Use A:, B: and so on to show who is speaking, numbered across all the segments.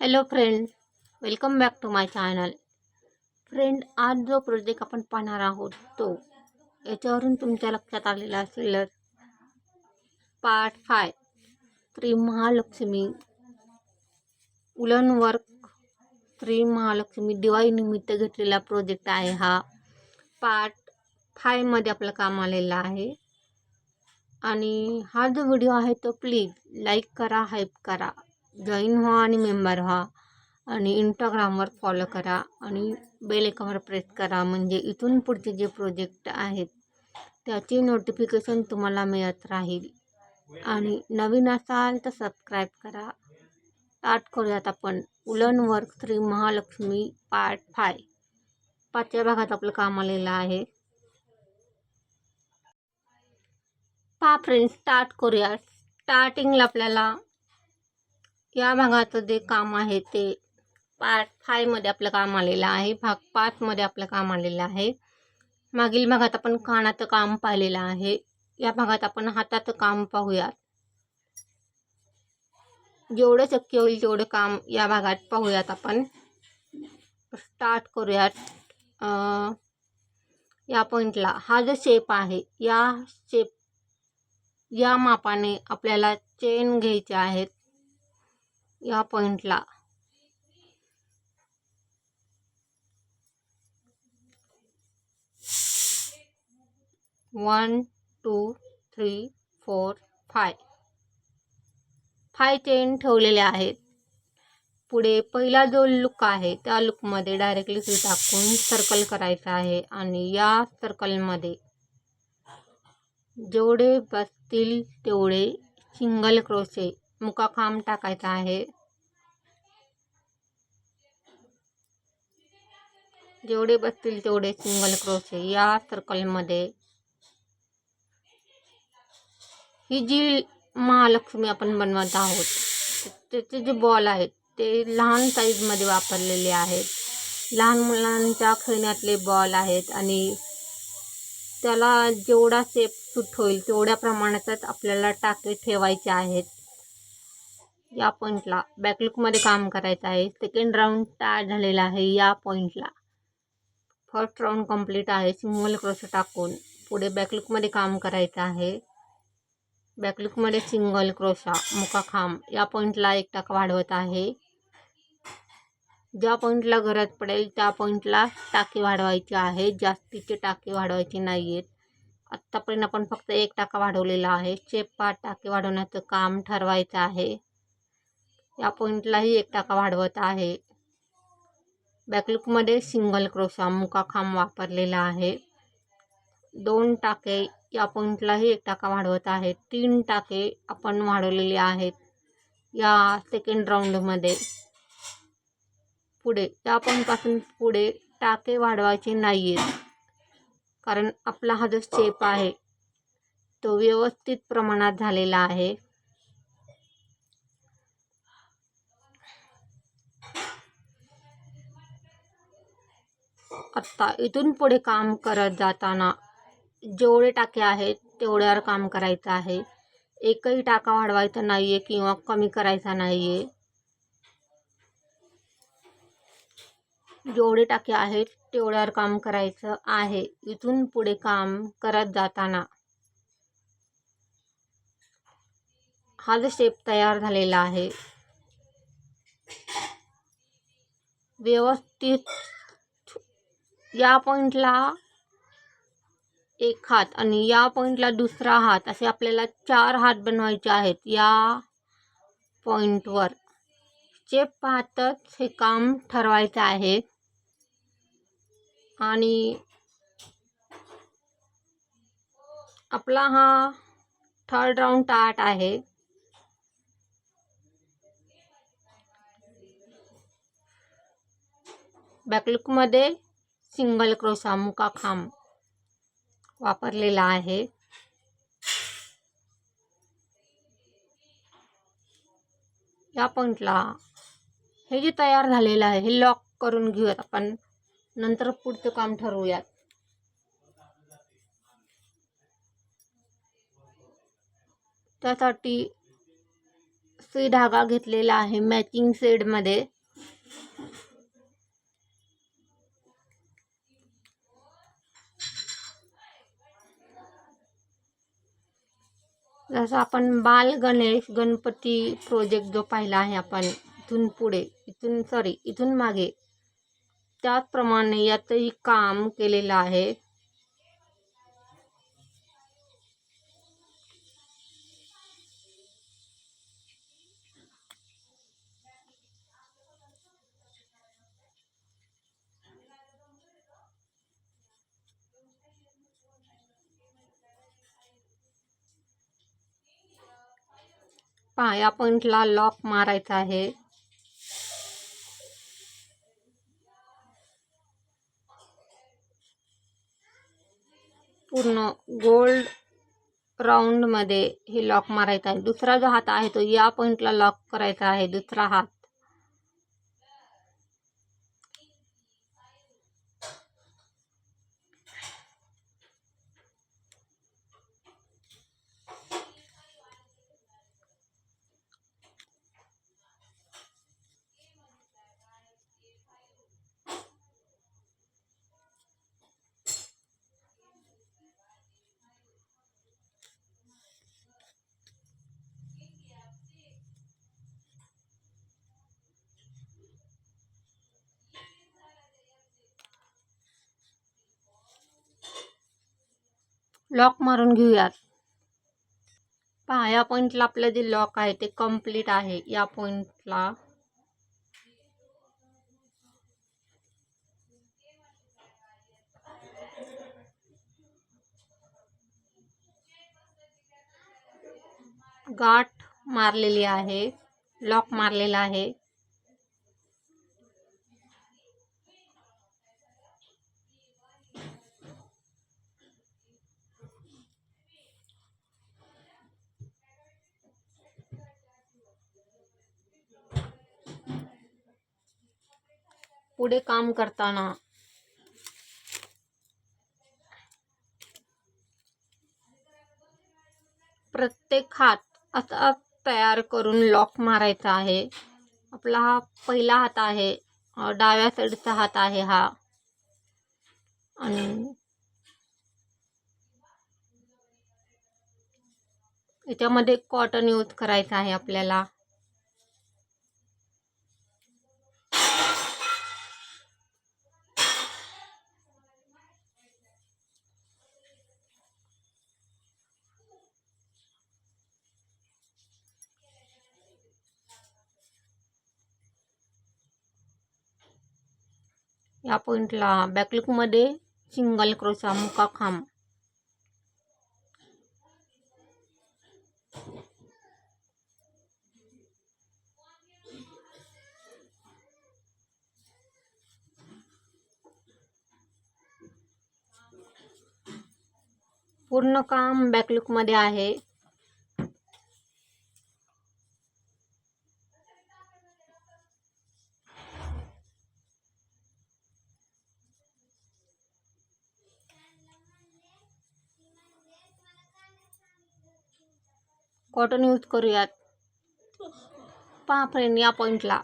A: Hello friend welcome back to my channel friend आज जो project आपण पाहणार आहोत तो याच्यावरून तुमच्या लक्षात आलेला असेल part five Shri Mahalakshmi woollen work Shri Mahalakshmi दिवाळीनिमित्त घेतलेला प्रोजेक्ट आहे हा. पार्ट फायमध्ये आपलं काम आलेलं आहे. आणि हा जो व्हिडिओ आहे तो प्लीज लाईक करा हाईप करा. जॉईन व्हा आणि मेंबर व्हा. आणि इंस्टाग्रामवर फॉलो करा आणि बेल एकावर प्रेस करा. म्हणजे इथून पुढचे जे प्रोजेक्ट आहेत त्याची नोटिफिकेशन तुम्हाला मिळत राहील. आणि नवीन असाल तर सबस्क्राईब करा. स्टार्ट करूयात आपण. Woollen work Shri Mahalakshmi part five पाचव्या भागात आपलं काम आलेलं आहे. पा फ्रेंड स्टार्ट करूया स्टार्टिंगला आपल्याला या भागाचं जे काम आहे ते पार्ट फायमध्ये आपलं काम आलेलं आहे. भाग पाचमध्ये आपलं काम आलेलं आहे. मागील भागात आपण कानाचं काम पाहिलेलं आहे. या भागात आपण हाताचं काम पाहूयात. जेवढं शक्य होईल तेवढं काम या भागात पाहूयात आपण. स्टार्ट करूयात. या पॉईंटला हा जो शेप आहे या शेप या मापाने आपल्याला चेन घ्यायचे आहेत. या पॉईंटला one two three four five. Five chain ठेवलेले आहेत. पुढे पहिला जो लुक आहे त्या लुकमध्ये डायरेक्टली ती टाकून सर्कल करायचं आहे आणि या सर्कलमध्ये जेवढे बसतील तेवढे सिंगल क्रोशे मुकाखांब टाकायचा आहे. जेवढे बसतील तेवढे सिंगल क्रोशे या सर्कलमध्ये ही जी महालक्ष्मी आपण बनवत आहोत त्याचे जे बॉल आहेत ते लहान साईजमध्ये वापरलेले आहेत. लहान मुलांच्या खेळण्यातले बॉल आहेत आणि त्याला जेवढा शेप सूट होईल तेवढ्या प्रमाणातच आपल्याला टाके ठेवायचे आहेत. या पॉईंटला बॅकलुकमध्ये काम करायचं आहे. सेकंड राऊंड स्टार्ट झालेला आहे या पॉईंटला फर्स्ट राऊंड कंप्लीट आहे. सिंगल क्रोशे टाकून पुढे बॅकलुकमध्ये काम करायचं आहे. बॅकलुकमध्ये सिंगल क्रोशा मुकाखांब या पॉईंटला एक टाका वाढवत आहे. ज्या पॉईंटला गरज पडेल त्या पॉईंटला टाके वाढवायचे आहे. जास्तीचे टाके वाढवायचे नाही आहेत आत्तापर्यंत आपण फक्त एक टाका वाढवलेला आहे. शेप पाच टाके वाढवण्याचं काम ठरवायचं आहे. या पॉईंटलाही एक टाका वाढवत आहे. बॅकलुकमध्ये सिंगल क्रोशा मुकाखांब वापरलेला आहे. दोन टाके या पॉईंटलाही एक टाका वाढवत आहे तीन टाके आपण वाढवलेले आहेत या सेकंड राऊंडमध्ये पुढे या पॉईंटपासून पुढे टाके वाढवायचे नाही आहेत कारण आपला हा जो शेप आहे तो व्यवस्थित प्रमाणात झालेला आहे. आत्ता इथून पुढे काम करत जाताना जेवढे टाके आहेत तेवढ्यावर काम करायचं आहे. एकही टाका वाढवायचा नाही आहे किंवा कमी करायचा नाही आहे जेवढे टाके आहेत तेवढ्यावर काम करायचं आहे. इथून पुढे काम करत जाताना हा जो शेप तयार झालेला आहे व्यवस्थित या पॉईंटला एक हात आणि या पॉईंटला दुसरा हात असे आपल्याला चार हात बनवायचे आहेत. या पॉईंटवर शेप पाहतच हे काम ठरवायचं आहे. आणि आपला हा थर्ड राऊंड टाट आहे. बॅकलुकमध्ये सिंगल क्रोशा मुकाखांब वापरलेला आहे. या पॉईंटला हे जे तयार झालेलं आहे हे लॉक करून घेऊयात आपण. नंतर पुढचं काम ठरवूयात. त्यासाठी सुई धागा घेतलेला आहे मॅचिंग सेडमध्ये जसं आपण बाल गणेश गणपती प्रोजेक्ट जो पाहिला आहे आपण इथून पुढे इथून सॉरी इथून मागे त्याचप्रमाणे यातही काम केलेलं आहे. पहा या पॉइंटला लॉक मारायचा आहे. पूर्ण गोल्ड राऊंडमध्ये हे लॉक मारायचं आहे. दुसरा जो हात आहे तो या पॉइंटला लॉक करायचा आहे. दुसरा हात. लॉक मारून घेऊयात. पहा या पॉइंटला आपलं जे लॉक आहे ते कंप्लीट आहे. या पॉइंटला गाठ मारलेली आहे. लॉक मारलेला आहे. पुढे काम करताना. प्रत्येक हात असा तयार करून लॉक मारायचा आहे. आपला हा पहिला हात आहे. डाव्या साईडचा हात आहे हा. आणि याच्यामध्ये कॉटन यूज करायचा आहे आपल्याला. या पॉइंटला बॅकलुकमध्ये सिंगल क्रोचा मुका खांब पूर्ण काम बॅकलुकमध्ये आहे. कॉटन यूज करूयात. पहा फ्रेंड या पॉईंटला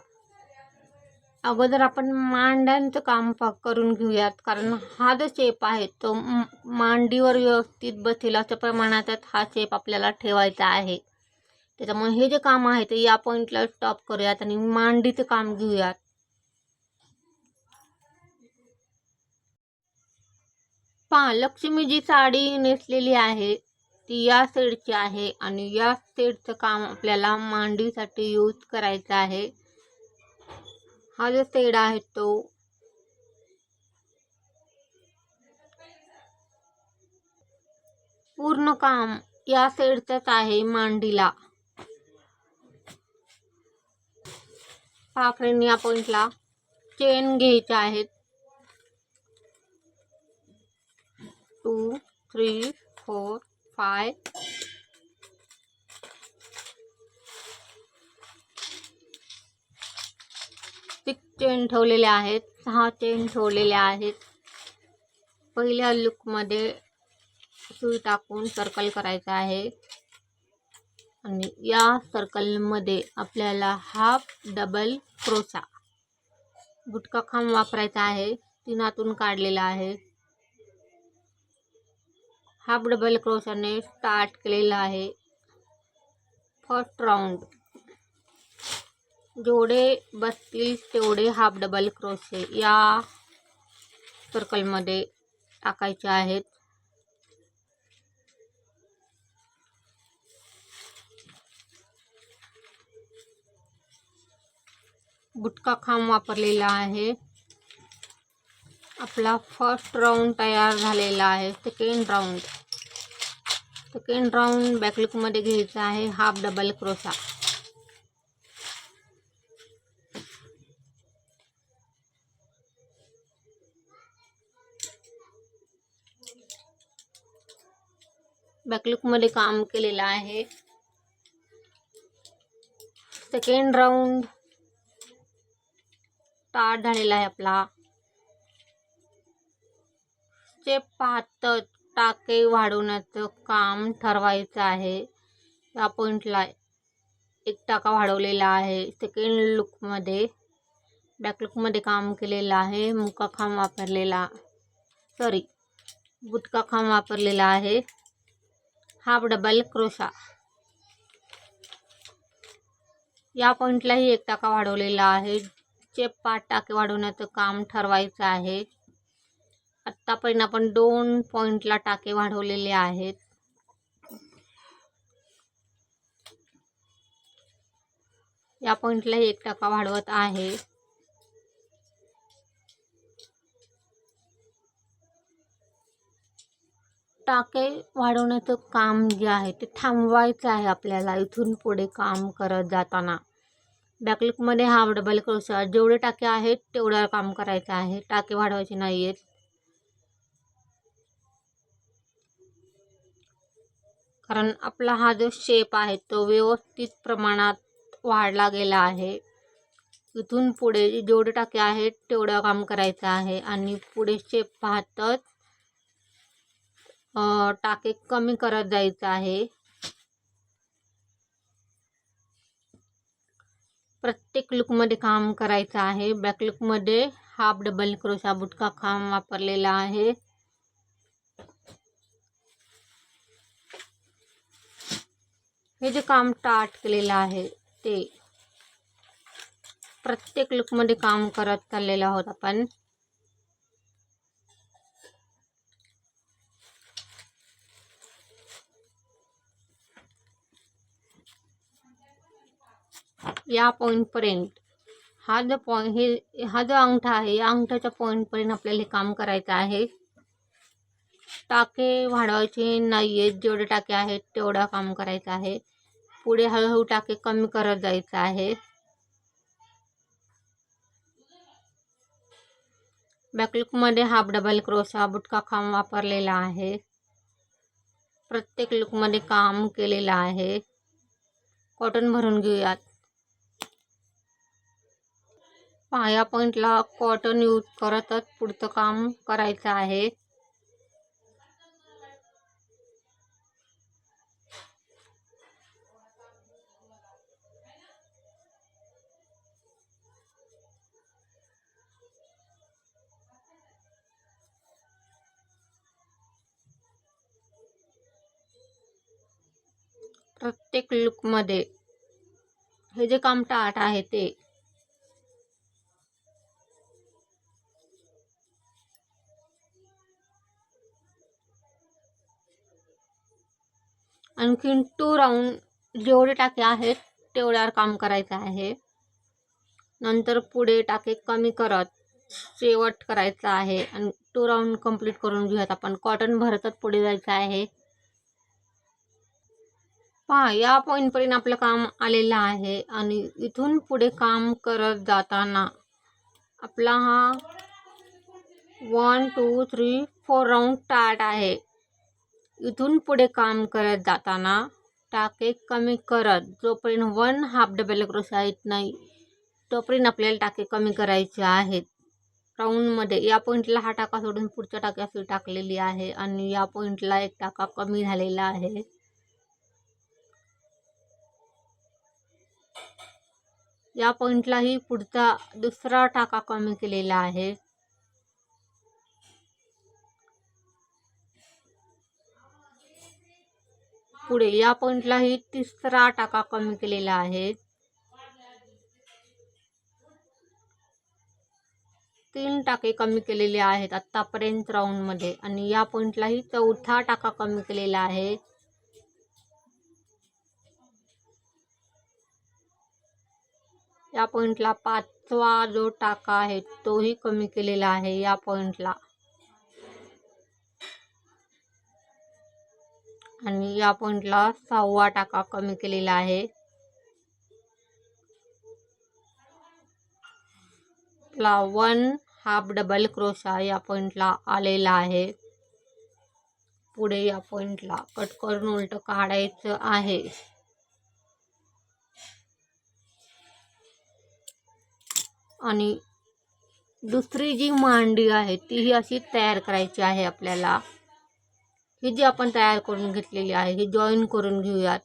A: अगोदर आपण मांड्यांचं काम पा करून घेऊयात कारण हा जो शेप आहे तो मांडीवर व्यवस्थित बसेल अशा प्रमाणात हा शेप आपल्याला ठेवायचा आहे. त्याच्यामुळे हे जे काम आहे ते या पॉईंटला स्टॉप करूयात आणि मांडीचं काम घेऊयात. पहा लक्ष्मी जी साडी नेसलेली आहे. ती या सेडची आहे आणि या सेडचं काम आपल्याला मांडीसाठी यूज करायचं आहे. हा जो सेड आहे तो पूर्ण काम या सेडचंच आहे मांडीला. पहा फ्रेंड या चेन घ्यायच्या आहेत two three four five six chain ठेवलेल्या आहेत. सहा चेन ठेवलेल्या आहेत. पहिल्या लुकमध्ये सुई टाकून सर्कल करायचा आहे. आणि या सर्कलमध्ये आपल्याला हाफ डबल क्रोसा बुटका खांब वापरायचा आहे. तिनातून काढलेला आहे. हाफ डबल क्रोशाने स्टार्ट केलेला आहे. First round. जेवढे बसतील तेवढे हाफ डबल क्रोशे या सर्कलमध्ये टाकायचे आहेत. गुटखा खांब वापरलेला आहे. आपला फर्स्ट राऊंड तयार झालेला आहे सेकंड राऊंड सेकंड राऊंड बॅकलुकमध्ये घ्यायचा आहे हाफ डबल क्रोसा बॅकलुकमध्ये काम केलेलं आहे. सेकंड राऊंड स्टार्ट झालेला आहे आपला. चे पाहत टाके वाढवण्याचं काम ठरवायचं आहे. या पॉईंटला एक टाका वाढवलेला आहे. सेकंड लुकमध्ये बॅकलुकमध्ये काम केलेलं आहे. मुका खांब वापरलेला सॉरी बुटका खांब वापरलेला आहे. हाफ डबल क्रोशा या पॉईंटलाही एक टाका वाढवलेला आहे. चे पाच टाके वाढवण्याचं काम ठरवायचं आहे. आत्तापर्यंत आपण दोन पॉईंटला टाके वाढवलेले आहेत. या पॉईंटला एक टाका वाढवत आहे. टाके वाढवण्याचं काम जे आहे ते थांबवायचं आहे आपल्याला इथून पुढे काम करत जाताना. बॅकलुकमध्ये हा डबल क्रोशा जेवढे टाके आहेत तेवढं काम करायचं आहे. टाके वाढवायचे नाही आहेत कारण आपला हा जो शेप आहे तो व्यवस्थित प्रमाणात वाढला गेला आहे. इथून पुढे जेवढे टाके आहेत तेवढं काम करायचं आहे. आणि पुढे शेप पाहतच टाके कमी करत जायचं आहे. प्रत्येक लुकमध्ये काम करायचं आहे. बॅक लुकमध्ये हाफ डबल क्रोशा बुटका खांब वापरलेला आहे. हे जे काम स्टार्ट केलेलं आहे ते प्रत्येक लुकमध्ये काम करत चाललेलं आहोत आपण. या पॉईंटपर्यंत हा जो पॉईंट हे हा जो अंगठा आहे या अंगठ्याच्या पॉईंटपर्यंत आपल्याला हे काम करायचं आहे. टाके वाढवायचे नाही आहेत जेवढे टाके आहेत तेवढं काम करायचं आहे. पुढे हळूहळू टाके कमी करत जायचं आहे. बॅकलुकमध्ये हाफ डबल क्रोशा बुटका खांब वापरलेला आहे. प्रत्येक लुकमध्ये काम केलेलं आहे. कॉटन भरून घेऊयात. पाया पॉईंटला कॉटन यूज करतच पुढचं काम करायचं आहे. प्रत्येक लुकमध्ये हे जे काम टाट आहे ते. आणखीन टू राऊंड जेवढे टाके आहेत तेवढ्यावर काम करायचं आहे. नंतर पुढे टाके कमी करत शेवट करायचं आहे. आणि टू राऊंड कंप्लीट करून घेऊयात आपण. कॉटन भरतच पुढे जायचं आहे. पहा या पॉईंटपर्यंत आपलं काम आलेलं आहे आणि इथून पुढे काम करत जाताना आपला हा one two three four round टाट आहे. इथून पुढे काम करत जाताना टाके कमी करत जोपर्यंत वन हाफ डबल क्रोशा येत नाही तोपर्यंत आपल्याला टाके कमी करायचे आहेत. राऊंडमध्ये या पॉईंटला हा टाका सोडून पुढच्या टाक्याची टाकलेली आहे आणि या पॉईंटला एक टाका कमी झालेला आहे. या पॉईंटलाही पुढचा दुसरा टाका कमी केलेला आहे. पुढे या पॉईंटलाही तिसरा टाका कमी केलेला आहे. तीन टाके कमी केलेले आहेत आत्तापर्यंत राऊंडमध्ये आणि या पॉईंटलाही चौथा टाका कमी केलेला आहे. या पॉईंटला पाचवा जो टाका आहे तोही कमी केलेला आहे या पॉईंटला आणि या पॉईंटला सहावा टाका कमी केलेला आहे. ला वन हाफ डबल क्रोशा या पॉईंटला आलेला आहे. पुढे या पॉईंटला कट करून उलट काढायचं आहे. आणि दुसरी जी मांडी आहे तीही अशी तयार करायची आहे आपल्याला. ही जी आपण तयार करून घेतलेली आहे ही जॉईन करून घेऊयात.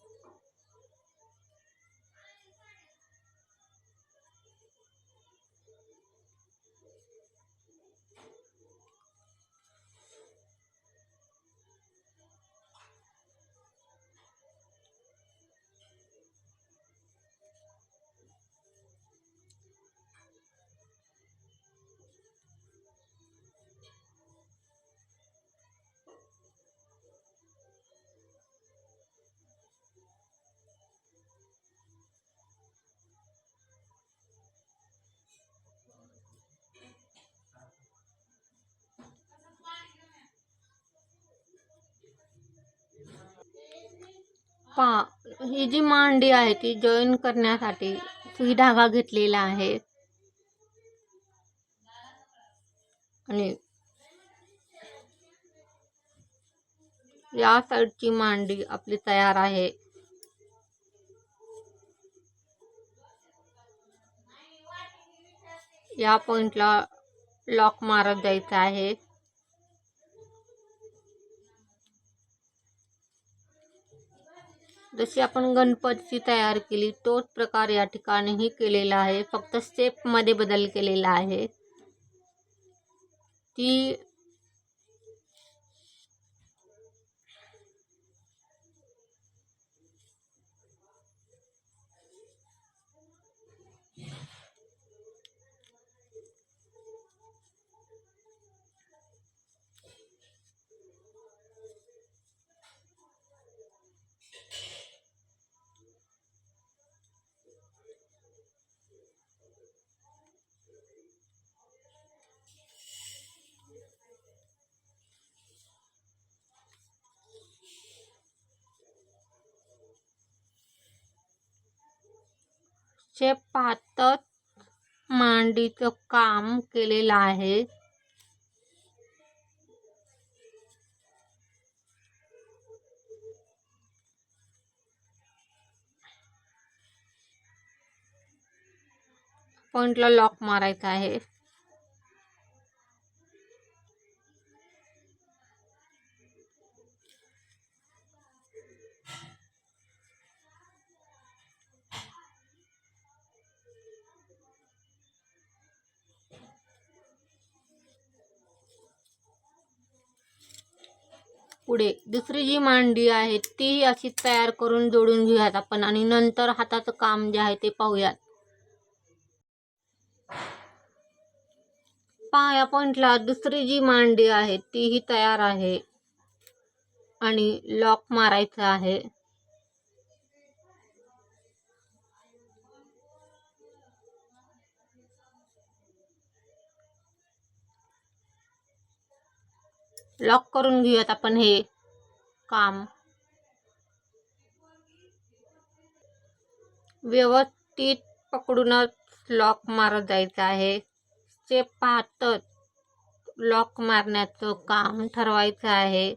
A: पा ही जी मांडी आहे ती जॉईन करण्यासाठी सुई धागा घेतलेला आहे. आणि या साईडची मांडी आपली तयार आहे. या पॉइंटला लॉक मारत जायचं आहे. जशी आपण गणपतीची तयार केली तोच प्रकार या ठिकाणीही केलेला आहे. फक्त स्टेपमध्ये बदल केलेला आहे. ती चे पातळ मांडीचं काम केलेलं आहे. पॉइंटला लॉक मारायचा आहे. पुढे. दुसरी जी मांडी आहे ती अशी तयार करून जोडून घेऊयात आपण आणि नंतर हाताचं काम जे आहे ते पाहूयात. पाया पॉइंटला दुसरी जी मांडी आहे तीही तयार आहे आणि लॉक मारायचं आहे. लॉक करून घेऊयात आपण हे काम. व्यवस्थित पकडूनच लॉक मारत जायचं आहे. स्टेप पाहतच लॉक मारण्याचं काम ठरवायचं आहे.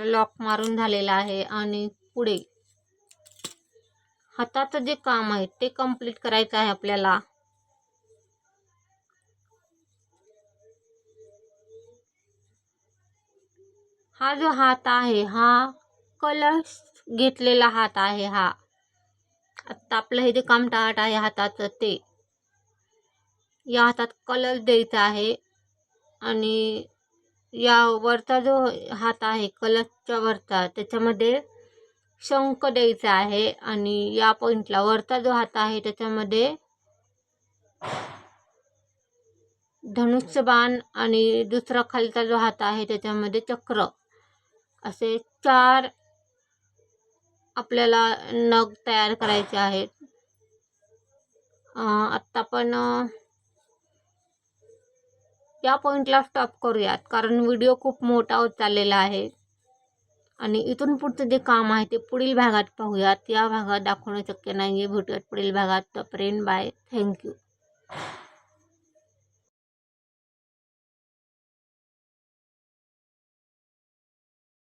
A: आपलं लॉक मारून झालेलं आहे आणि पुढे. हाताचं जे काम आहे ते कंप्लीट करायचं आहे आपल्याला. हा जो हात आहे हा कलश घेतलेला हात आहे हा. आत्ता आपलं हे जे कामटाट आहे हाताचं ते. या हातात कलश द्यायचा आहे आणि या वरचा जो हात आहे कलशच्या वरचा त्याच्यामध्ये शंख द्यायचा आहे आणि या पॉईंटला वरचा जो हात आहे त्याच्यामध्ये धनुष्य बाण आणि दुसरा खालचा जो हात आहे त्याच्यामध्ये चक्र. असे चार आपल्याला नग तयार करायचे आहेत. आत्ता पण या पॉईंटला स्टॉप करूयात. कारण व्हिडिओ खूप मोठा होत चाललेला आहे. आणि इथून पुढचं जे काम आहे ते पुढील भागात पाहूयात. या भागात दाखवणं शक्य नाही आहे भेटूयात पुढील भागात. तोपर्यंत बाय थँक्यू